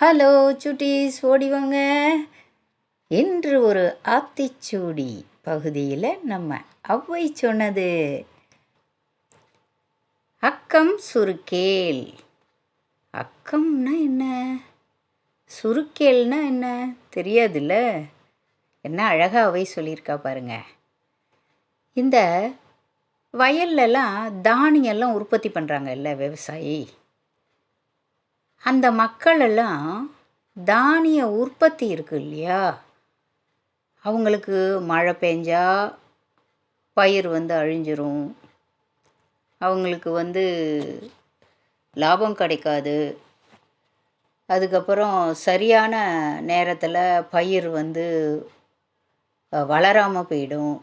Hello சுட்டீஸ் ஓடிவாங்க. இன்று ஒரு ஆத்திச்சூடி பகுதியில் நம்ம அவ்வை சொன்னது. அக்கம் சுருக்கேல் அக்கம்னா என்ன? சுருக்கேல்னா என்ன? தெரியாதுல்ல? என்ன அழகாக அவை சொல்லியிருக்கா பாருங்க. இந்த வயல்லலாம் தானியெல்லாம் உற்பத்தி பண்ணுறாங்கல்ல விவசாயி. அந்த மக்களெல்லாம் தானிய உற்பத்தி இருக்கு இல்லையா? அவங்களுக்கு மழை பெஞ்சா பயிர் வந்து அழிஞ்சிரும். அவங்களுக்கு வந்து லாபம் கிடைக்காது. அதுக்கப்புறம் சரியான நேரத்தில் பயிர் வந்து வளராமல் போயிடும்.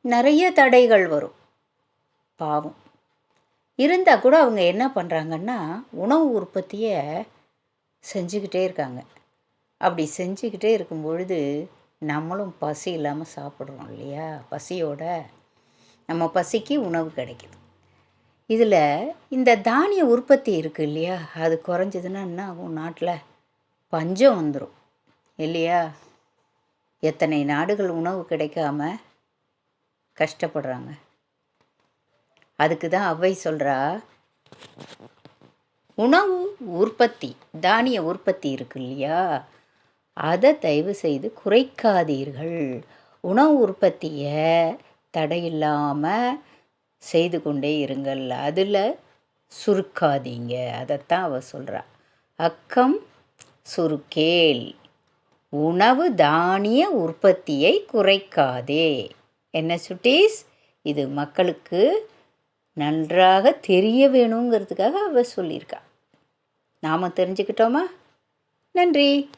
நிறைய தடைகள் வரும். பாவம். இருந்தால் கூட அவங்க என்ன பண்ணுறாங்கன்னா உணவு உற்பத்தியை செஞ்சுக்கிட்டே இருக்காங்க. அப்படி செஞ்சுக்கிட்டே இருக்கும் பொழுது நம்மளும் பசி இல்லாமல் சாப்பிட்றோம் இல்லையா? பசியோட நம்ம பசிக்கு உணவு கிடைக்குது. இதில் இந்த தானிய உற்பத்தி இருக்குது இல்லையா? அது குறைஞ்சதுன்னா என்ன ஆகும்? நாட்டில் பஞ்சம் வந்துடும் இல்லையா? எத்தனை நாடுகள் உணவு கிடைக்காம கஷ்டப்படுறாங்க. அதுக்கு தான் அவ்வை சொல்கிறா உணவு உற்பத்தி தானிய உற்பத்தி இருக்கு இல்லையா? அதை தயவு செய்து குறைக்காதீர்கள். உணவு உற்பத்தியை தடையில்லாமல் செய்து கொண்டே இருங்கள். அதில் சுருக்காதீங்க. அதைத்தான் அவ சொல்கிறா அக்கம் சுருக்கேல் உணவு தானிய உற்பத்தியை குறைக்காதே. என்ன சுட்டீஸ்? இது மக்களுக்கு நன்றாக தெரிய வேணுங்கிறதுக்காக அவ சொல்லியிருக்கா. நாம் தெரிஞ்சுக்கிட்டோமா? நன்றி.